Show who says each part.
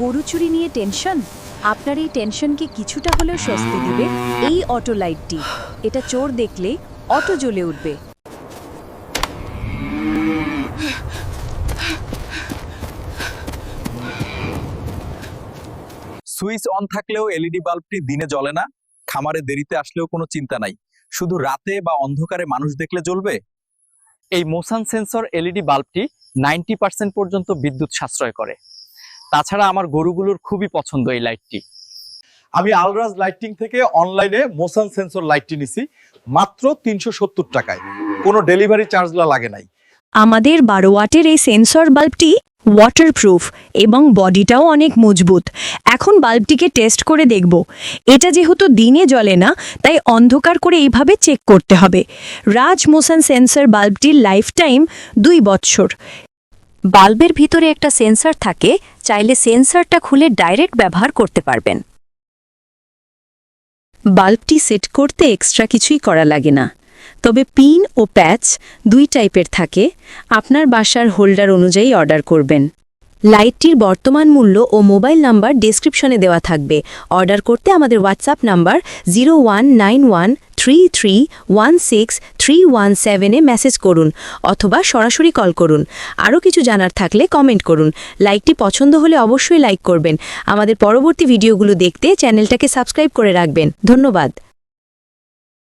Speaker 1: গরু চুরি নিয়ে টেনশন? আপনার এই টেনশনকে কিছুটা হলেও স্বস্তি দিবে এই অটো লাইটটি এটা চোর দেখলে অটো জ্বলে উঠবে।
Speaker 2: সুইচ অন থাকলেও এলইডি বাল্বটি দিনে জ্বলে না, খামারে দেরিতে আসলেও কোনো চিন্তা নাই। শুধু রাতে বা অন্ধকারে মানুষ দেখলে জ্বলবে? এই মোশন সেন্সর এলইডি বাল্বটি নাইনটি পার্সেন্ট পর্যন্ত বিদ্যুৎ সাশ্রয় করে। তাছাড়া আমার গরুগুলোর খুবই পছন্দ এই লাইটটি
Speaker 3: আমি আলরাজ লাইটিং থেকে অনলাইনে মোশন সেন্সর লাইটটি নিছি মাত্র তিনশো সত্তর টাকায়। কোনো ডেলিভারি চার্জলা লাগে নাই।
Speaker 4: আমাদের বারো ওয়াটের এই সেন্সর বাল্বটি ওয়াটারপ্রুফ এবং বডিটাও অনেক মজবুত। এখন বাল্বটিকে টেস্ট করে দেখব। এটা যেহেতু দিনে জ্বলে না তাই অন্ধকার করে এইভাবে চেক করতে হবে। রাজ মোশন সেন্সর বাল্বটির লাইফ টাইম দুই বৎসর
Speaker 1: বাল্বের ভিতরে একটা সেন্সর থাকে, চাইলে সেন্সরটা খুলে ডাইরেক্ট ব্যবহার করতে পারবেন।
Speaker 4: বাল্বটি সেট করতে এক্সট্রা কিছুই করা লাগে না। তবে পিন ও প্যাচ দুই টাইপের থাকে, আপনার বাসার হোল্ডার অনুযায়ী অর্ডার করবেন। লাইটটির বর্তমান মূল্য ও মোবাইল নাম্বার ডেসক্রিপশনে দেওয়া থাকবে। অর্ডার করতে আমাদের WhatsApp number zero three three one six three one সেভেনে মেসেজ করুন অথবা সরাসরি কল করুন। আরও কিছু জানার থাকলে কমেন্ট করুন। লাইকটি পছন্দ হলে অবশ্যই লাইক করবেন। আমাদের পরবর্তী ভিডিওগুলো দেখতে চ্যানেলটাকে সাবস্ক্রাইব করে রাখবেন। ধন্যবাদ।